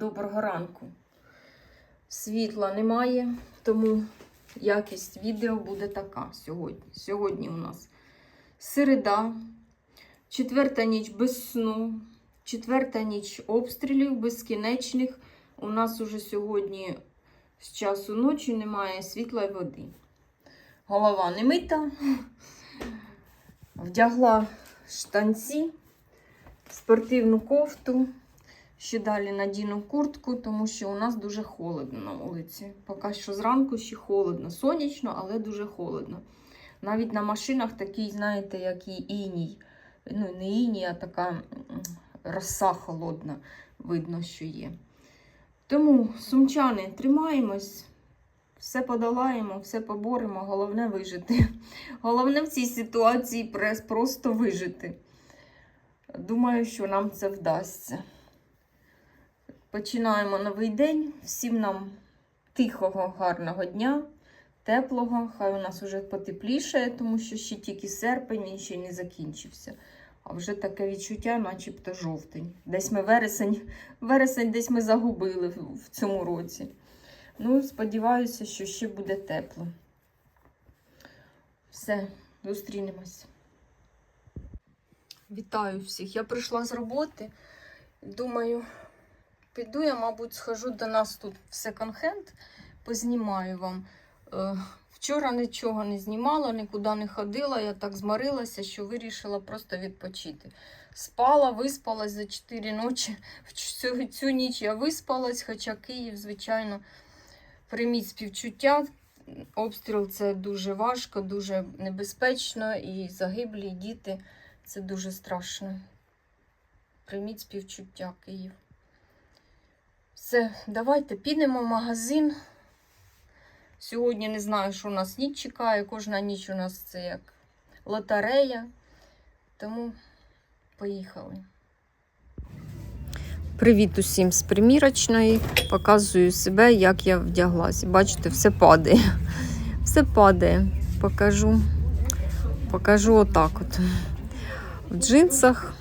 Доброго ранку. Світла немає, тому якість відео буде така сьогодні. Сьогодні у нас середа, четверта ніч без сну, четверта ніч обстрілів безкінечних. У нас уже сьогодні з часу ночі немає світла і води. Голова не мита. Вдягла штанці, спортивну кофту. Ще далі надіну куртку, тому що у нас дуже холодно на вулиці. Поки що зранку ще холодно. Сонячно, але дуже холодно. Навіть на машинах такий, знаєте, як і іній. Ну, не іній, а така роса холодна, видно, що є. Тому, сумчани, тримаємось, все подолаємо, все поборемо, головне вижити. Головне в цій ситуації просто вижити. Думаю, що нам це вдасться. Починаємо новий день. Всім нам тихого, гарного дня, теплого. Хай у нас уже потеплішає, тому що ще тільки серпень, він ще не закінчився. А вже таке відчуття, начебто жовтень. Десь ми вересень, вересень десь ми загубили в цьому році. Ну, сподіваюся, що ще буде тепло. Все, зустрінемось. Вітаю всіх. Я прийшла з роботи. Думаю, піду я, мабуть, схожу до нас тут в секонд-хенд, познімаю вам. Е, Вчора нічого не знімала, нікуди не ходила. Я так зморилася, що вирішила просто відпочити. Спала, виспалась за 4 ночі. Цю, цю ніч я виспалась, хоча Київ, звичайно, прийміть співчуття. Обстріл це дуже важко, дуже небезпечно, і загиблі, діти це дуже страшно. Прийміть співчуття, Київ. Все, давайте підемо в магазин. Сьогодні не знаю, що у нас ніч чекає. Кожна ніч у нас це як лотерея. Тому поїхали. Привіт усім з примірочної. Показую себе, як я вдяглась. Бачите, все падає. Все падає. Покажу. Покажу отак от. В джинсах,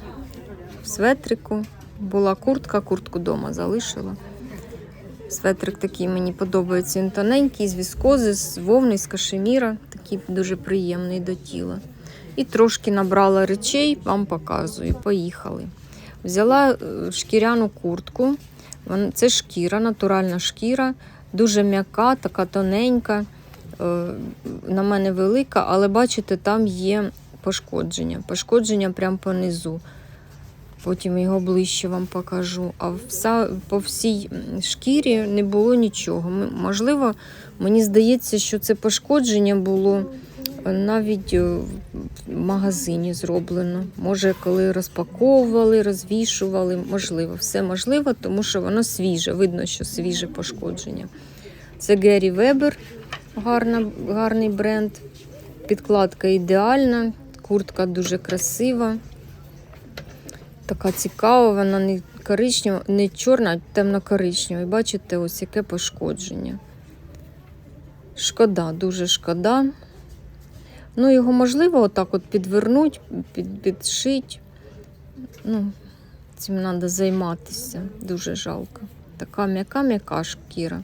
в светрику. Була куртка, куртку вдома залишила. Светрик такий мені подобається. Він тоненький, з віскози, з вовни, з кашеміра. Такий дуже приємний до тіла. І трошки набрала речей, вам показую. Поїхали. Взяла е, шкіряну куртку. Це шкіра, натуральна шкіра, дуже м'яка, така тоненька. Е, На мене велика, але бачите, там є пошкодження. Пошкодження прямо по низу. Потім його ближче вам покажу. А вся, по всій шкірі не було нічого. Можливо, мені здається, що це пошкодження було е, навіть е, в магазині зроблено. Може, коли розпаковували, розвішували, можливо, все можливо, тому що воно свіже. Видно, що свіже пошкодження. Це Гері Вебер, гарна, гарний бренд. Підкладка ідеальна, куртка дуже красива. Така цікава, вона не коричнева, не чорна, а темно-коричнева. І бачите, ось яке пошкодження. Шкода, дуже шкода. Ну, його можливо отак от підвернуть, під, підшить. Ну, цим треба займатися. Дуже жалко. Така м'яка-м'яка шкіра.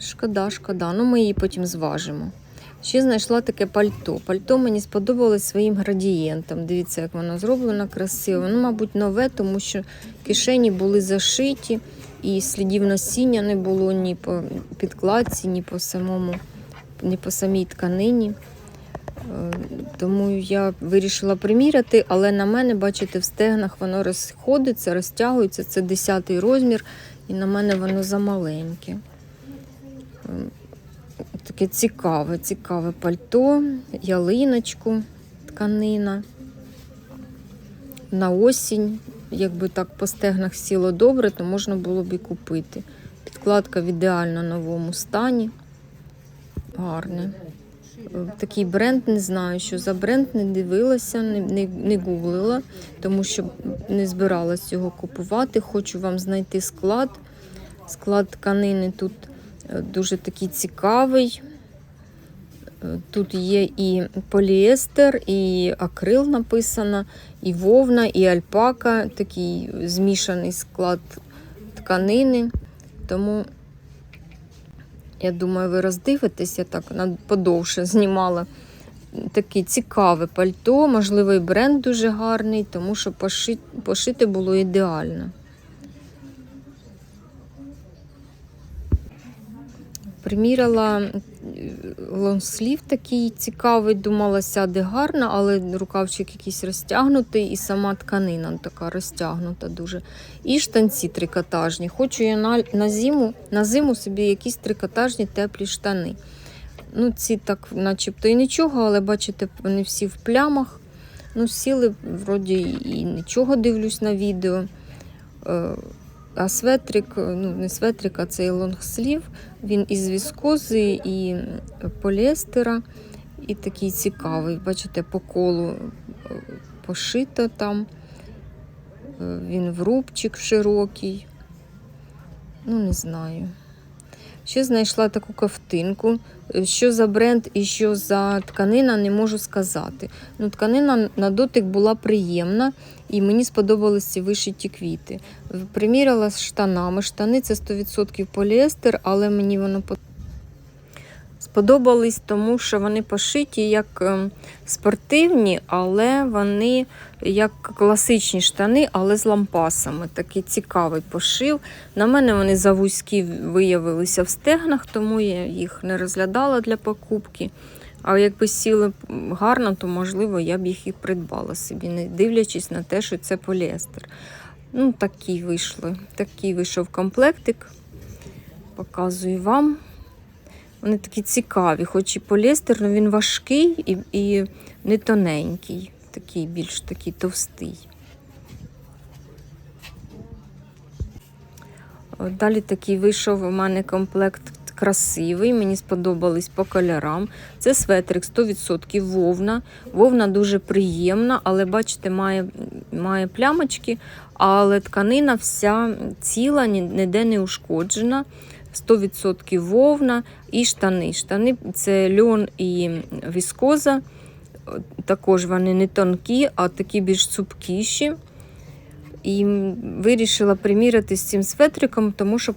Шкода, шкода. Ну, ми її потім зважимо. Ще знайшла таке пальто. Пальто мені сподобалось своїм градієнтом. Дивіться, як воно зроблено красиво. Воно, мабуть, нове, тому що кишені були зашиті, і слідів носіння не було ні по підкладці, ні по самому, ні по самій тканині. Е, Тому я вирішила приміряти, але на мене, бачите, в стегнах воно розходиться, розтягується. Це 10 розмір, і на мене воно замаленьке. Таке цікаве, цікаве пальто, ялиночку, тканина. На осінь, якби так по стегнах сіло добре, то можна було б і купити. Підкладка в ідеально новому стані. Гарне. Такий бренд не знаю, що за бренд не дивилася, не, не, не гуглила, тому що не збиралась його купувати. Хочу вам знайти склад. Склад тканини тут дуже такий цікавий. Е, Тут є і поліестер, і акрил написано, і вовна, і альпака, такий змішаний склад тканини. Тому, я думаю, ви роздивитесь, я так подовше знімала. Таке цікаве пальто, можливо, і бренд дуже гарний, тому що пошити було ідеально. Приміряла е, лонслів такий цікавий, думала, сяде гарно, але рукавчик якийсь розтягнутий, і сама тканина така розтягнута дуже. І штанці трикотажні. Хочу я на, на, зиму, на зиму собі якісь трикотажні теплі штани. Ну, ці так, начебто, і нічого, але бачите, вони всі в плямах. Ну, сіли, вроді, і нічого дивлюсь на відео. Е, А светрик, ну не светрик, а цей лонгслів, він із віскози і поліестера, і такий цікавий. Бачите, по колу е, пошито там. Е, Він в рубчик широкий. Ну, не знаю. Ще знайшла таку ковтинку. Е, Що за бренд і що за тканина, не можу сказати. Ну, тканина на дотик була приємна, і мені сподобалися вишиті квіти. Приміряла з штанами. Штани це 100% поліестер, але мені воно по- сподобались, тому що вони пошиті як ем, спортивні, але вони як класичні штани, але з лампасами. Такий цікавий пошив. На мене вони завузькі виявилися в стегнах, тому я їх не розглядала для покупки. А якби сіли гарно, то можливо я б їх і придбала собі, не дивлячись на те, що це поліестер. Ну, такі вийшли. Такий вийшов комплектик. Показую вам. Вони такі цікаві, хоч і поліестер, але він важкий і, і не тоненький, такий більш такий товстий. Далі такий вийшов у мене комплект красивий, мені сподобались по кольорам. Це светрик 100% вовна. Вовна дуже приємна, але бачите, має, має плямочки, але тканина вся ціла, ніде не ушкоджена. 100% вовна і штани. Штани це льон і віскоза. Також вони не тонкі, а такі більш цупкіші. І вирішила приміряти з цим светриком, тому що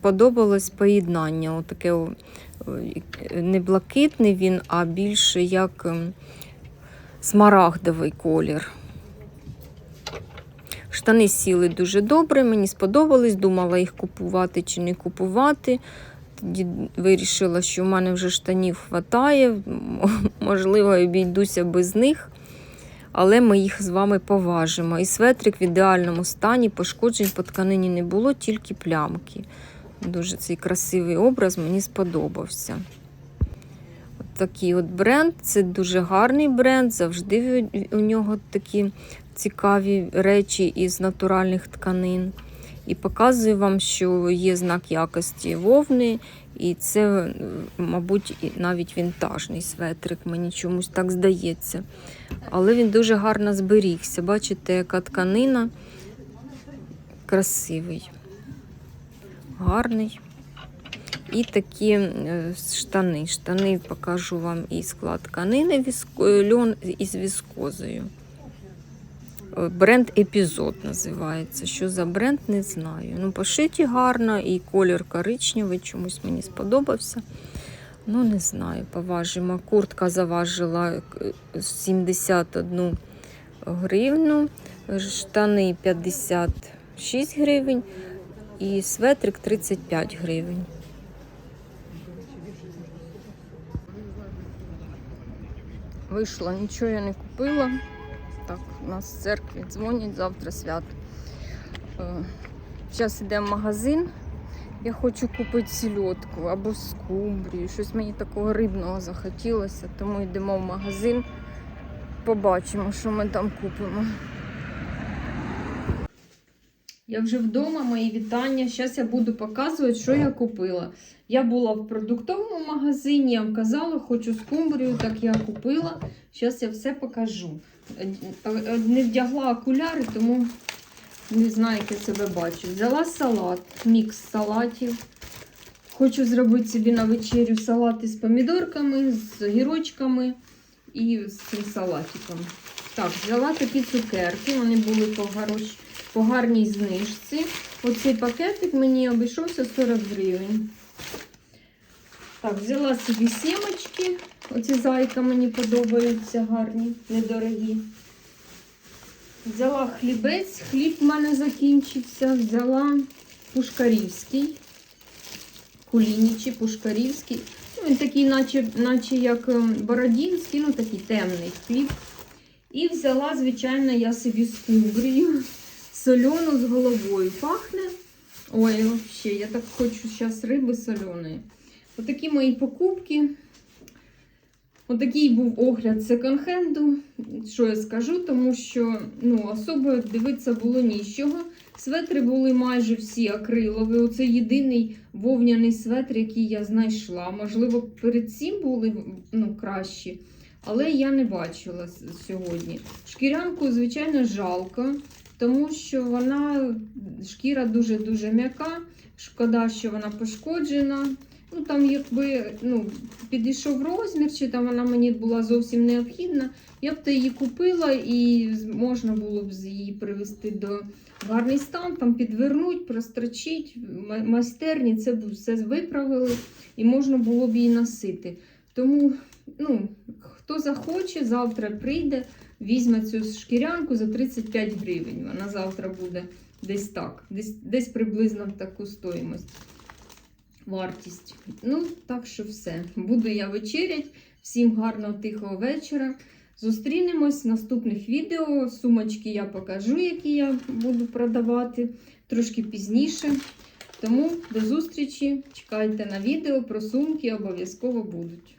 подобалось поєднання. Отаке не блакитний він, а більше як ем, смарагдовий колір. Штани сіли дуже добре, мені сподобались, думала їх купувати чи не купувати. Тоді вирішила, що в мене вже штанів вистачає, можливо, обійдуся без них. Але ми їх з вами поважимо. І светрик в ідеальному стані, пошкоджень по тканині не було, тільки плямки. Дуже цей красивий образ мені сподобався. От такий от бренд. Це дуже гарний бренд. Завжди у нього такі цікаві речі із натуральних тканин. І показую вам, що є знак якості вовни, і це, мабуть, навіть вінтажний светрик, мені чомусь так здається. Але він дуже гарно зберігся. Бачите, яка тканина красивий, гарний. І такі е, штани. Штани покажу вам і склад тканини, льон із віскозою. Е, Бренд епізод називається. Що за бренд, не знаю. Ну, пошиті гарно, і колір коричневий, чомусь мені сподобався. Ну, не знаю, поважимо. Куртка заважила е, 71 гривну, штани 56 гривень і светрик 35 гривень. Вийшла, нічого я не купила. Так, у нас в церкві дзвонять, завтра свято. Зараз йдемо в магазин. Я хочу купити сільотку або скумбрію. Щось мені такого рибного захотілося, тому йдемо в магазин. Побачимо, що ми там купимо. Я вже вдома, мої вітання. Зараз я буду показувати, що я купила. Я була в продуктовому магазині, я вам казала, хочу скумбрію, так я купила. Зараз я все покажу. Не вдягла окуляри, тому не знаю, як я себе бачу. Взяла салат, мікс салатів. Хочу зробити собі на вечерю салати з помідорками, з огірочками і з цим салатиком. Так, взяла такі цукерки, вони були по, грош... по гарній знижці. Оцей пакетик мені обійшовся 40 гривень. Так, взяла собі сімочки. Оці зайка мені подобаються гарні, недорогі. Взяла хлібець, хліб в мене закінчився. Взяла пушкарівський, кулінічі, пушкарівський. Ну, він такий, наче, наче як ем, бородінський, ну такий темний хліб. І взяла, звичайно, я собі скумбрію солену з головою. Пахне. Ой, взагалі, я так хочу зараз риби соленої. Отакі мої покупки. Отакий був огляд секонд-хенду. Що я скажу, тому що ну, особо дивитися було нічого. Светри були майже всі акрилові. Оце єдиний вовняний светр, який я знайшла. Можливо, перед цим були ну, кращі, але я не бачила сьогодні. Шкірянку, звичайно, жалко, тому що вона шкіра дуже-дуже м'яка. Шкода, що вона пошкоджена. Ну, там, якби ну, підійшов розмір, чи там вона мені була зовсім необхідна, я б то її купила і можна було б її привести до гарний стан, там підвернуть, прострочить, ма- майстерні це б все виправили і можна було б її носити. Тому, ну, хто захоче, завтра прийде, візьме цю шкірянку за 35 гривень. Вона завтра буде десь так, десь, десь приблизно в таку стоїмость. Вартість. Ну, так що все. Буду я вечерять. Всім гарного тихого вечора. Зустрінемось в наступних відео. Сумочки я покажу, які я буду продавати трошки пізніше. Тому до зустрічі. Чекайте на відео про сумки, обов'язково будуть.